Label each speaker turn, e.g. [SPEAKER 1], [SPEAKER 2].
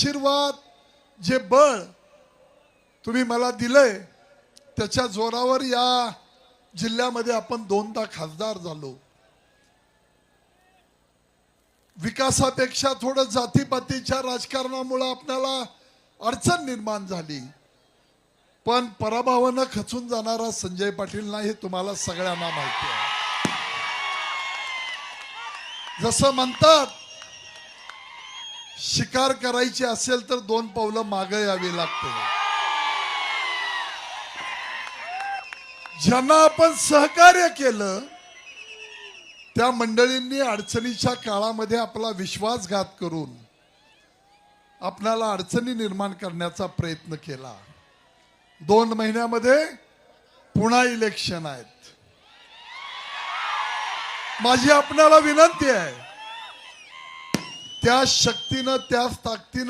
[SPEAKER 1] आशीर्वाद जे बळ तुम्ही मला दिलंय त्याच्या जोरावर या जिल्ह्यामध्ये आपण दोनदा खासदार झालो. विकासापेक्षा थोडं जातीपातीच्या राजकारणामुळे आपल्याला अडचण निर्माण झाली. पण पराभवानं खचून जाणारा संजय पाटील नाही हे तुम्हाला सगळ्यांना माहिती आहे. जसं म्हणतात शिकार करायची असेल तर दोन पावलं मागे यावी लागते. ज्यांना आपण सहकार्य केलं त्या मंडळींनी अडचणीच्या काळामध्ये आपला विश्वासघात करून आपल्याला अडचणी निर्माण करण्याचा प्रयत्न केला. दोन महिन्यामध्ये पुन्हा इलेक्शन आहेत. माझी आपणाला विनंती आहे त्या शक्तीनं त्याच ताकदीनं